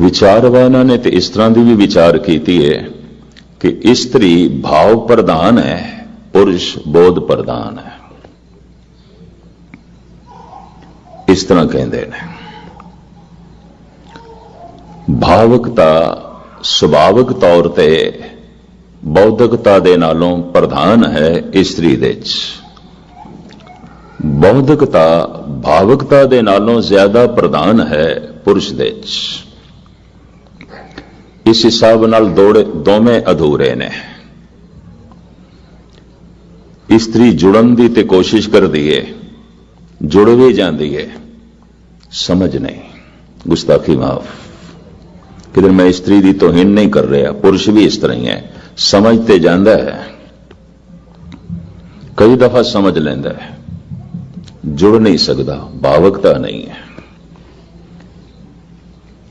ਵਿਚਾਰਵਾਨਾਂ ਨੇ ਤੇ ਇਸ ਤਰ੍ਹਾਂ ਦੀ ਵੀ ਵਿਚਾਰ ਕੀਤੀ ਹੈ ਕਿ ਇਸਤਰੀ ਭਾਵ ਪ੍ਰਧਾਨ ਹੈ, ਪੁਰਸ਼ ਬੋਧ ਪ੍ਰਧਾਨ ਹੈ। ਇਸ ਤਰ੍ਹਾਂ ਕਹਿੰਦੇ ਨੇ। ਭਾਵਕਤਾ ਸੁਭਾਵਿਕ ਤੌਰ ਤੇ ਬੌਧਿਕਤਾ ਦੇ ਨਾਲੋਂ ਪ੍ਰਧਾਨ ਹੈ ਇਸਤਰੀ ਦੇ ਵਿੱਚ। ਬੌਧਿਕਤਾ ਭਾਵਕਤਾ ਦੇ ਨਾਲੋਂ ਜ਼ਿਆਦਾ ਪ੍ਰਧਾਨ ਹੈ ਪੁਰਸ਼ ਦੇ ਵਿੱਚ। ਇਸ ਹਿਸਾਬ ਨਾਲ ਦੋੜੇ ਦੋਵੇਂ ਅਧੂਰੇ ਨੇ ਇਸਤਰੀ ਜੁੜਨ ਦੀ ਤੇ ਕੋਸ਼ਿਸ਼ ਕਰਦੀ ਏ ਜੁੜ ਵੀ ਜਾਂਦੀ ਏ ਸਮਝ ਨਹੀਂ ਗੁਸਤਾਖੀ ਮਾਫ ਕਿਦਰ ਮੈਂ ਇਸਤਰੀ ਦੀ ਤੋਹੀਨ ਨਹੀਂ ਕਰ ਰਿਹਾ ਪੁਰਸ਼ ਵੀ ਇਸ ਤਰ੍ਹਾਂ ਹੀ ਹੈ ਸਮਝ ਤੇ ਜਾਂਦਾ ਹੈ ਕਈ ਦਫਾ ਸਮਝ ਲੈਂਦਾ ਹੈ ਜੁੜ ਨਹੀਂ ਸਕਦਾ ਭਾਵਕਤਾ ਨਹੀਂ